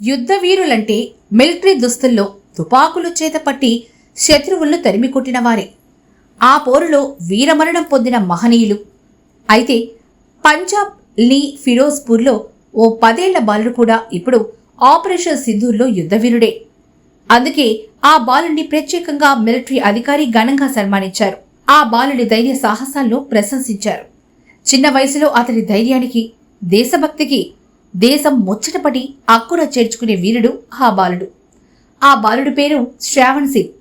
యుద్ధ వీరులంటే మిలిటరీ దుస్తుల్లో తుపాకులు చేతపట్టి శత్రువులను తరిమి కొట్టిన వారే. ఆ పోరులో వీరమరణం పొందిన మహనీయులు. అయితే పంజాబ్ లీ ఫిరోజ్పూర్లో ఓ పదేళ్ళ బాలుడు కూడా ఇప్పుడు ఆపరేషన్ సింధూర్లో యుద్ధవీరుడే. అందుకే ఆ బాలుడిని ప్రత్యేకంగా మిలిటరీ అధికారి ఘనంగా సన్మానించారు. ఆ బాలుడి ధైర్య సాహసాల్లో ప్రశంసించారు. చిన్న వయసులో అతడి ధైర్యానికి దేశభక్తికి దేశం ముచ్చటపడి అక్కున చేర్చుకునే వీరుడు ఆ బాలుడు. ఆ బాలుడి పేరు శ్రావణ్ సింగ్.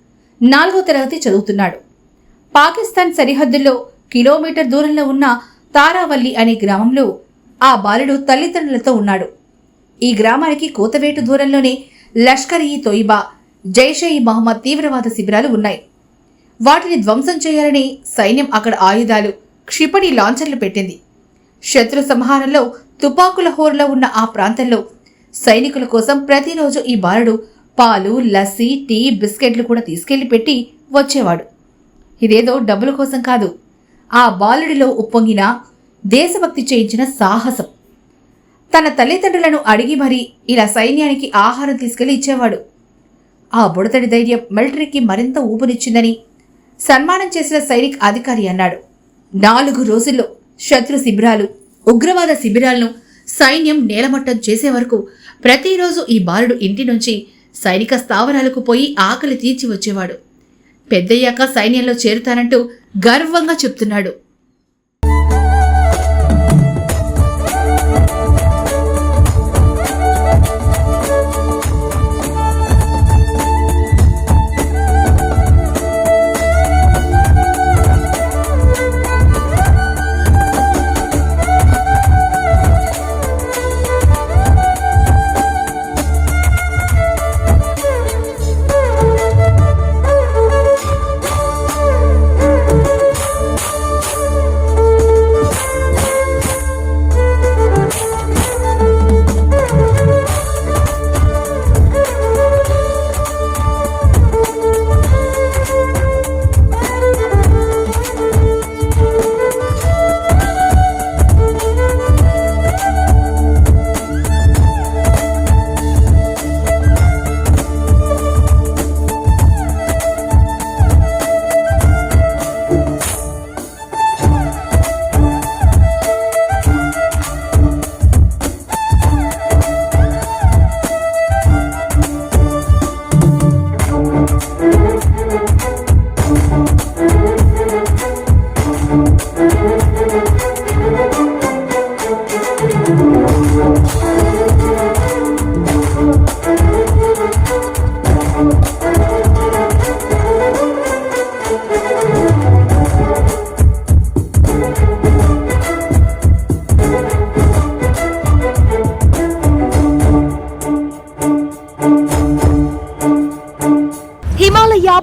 నాలుగో తరగతి చదువుతున్నాడు. పాకిస్తాన్ సరిహద్దుల్లో కిలోమీటర్ దూరంలో ఉన్న తారావల్లి అనే గ్రామంలో ఆ బాలుడు తల్లిదండ్రులతో ఉన్నాడు. ఈ గ్రామానికి కోతవేటు దూరంలోనే లష్కర్ ఈ తొయిబా జైషే ఈ మహమ్మద్ తీవ్రవాద శిబిరాలు ఉన్నాయి. వాటిని ధ్వంసం చేయాలని సైన్యం అక్కడ ఆయుధాలు క్షిపణి లాంచర్లు పెట్టింది. శత్రు సంహారంలో తుపాకుల హోరులో ఉన్న ఆ ప్రాంతంలో సైనికుల కోసం ప్రతిరోజు ఈ బాలుడు పాలు లస్సీ టీ బిస్కెట్లు కూడా తీసుకెళ్ళి పెట్టి వచ్చేవాడు. ఇదేదో డబ్బుల కోసం కాదు. ఆ బాలుడిలో ఉప్పొంగిన దేశభక్తి చేయించిన సాహసం. తన తల్లిదండ్రులను అడిగి మరీ ఇలా సైన్యానికి ఆహారం తీసుకెళ్ళి ఇచ్చేవాడు. ఆ బుడతడి ధైర్యం మిలిటరీకి మరింత ఊపునిచ్చిందని సన్మానం చేసిన సైనిక్ అధికారి అన్నాడు. నాలుగు రోజుల్లో శత్రు శిబిరాలు ఉగ్రవాద శిబిరాలను సైన్యం నేలమట్టం చేసే వరకు ప్రతిరోజు ఈ బాలుడు ఇంటి నుంచి సైనిక స్థావరాలకు పోయి ఆకలి తీర్చి వచ్చేవాడు. పెద్దయ్యాక సైన్యంలో చేరుతానంటూ గర్వంగా చెప్తున్నాడు. Thank you.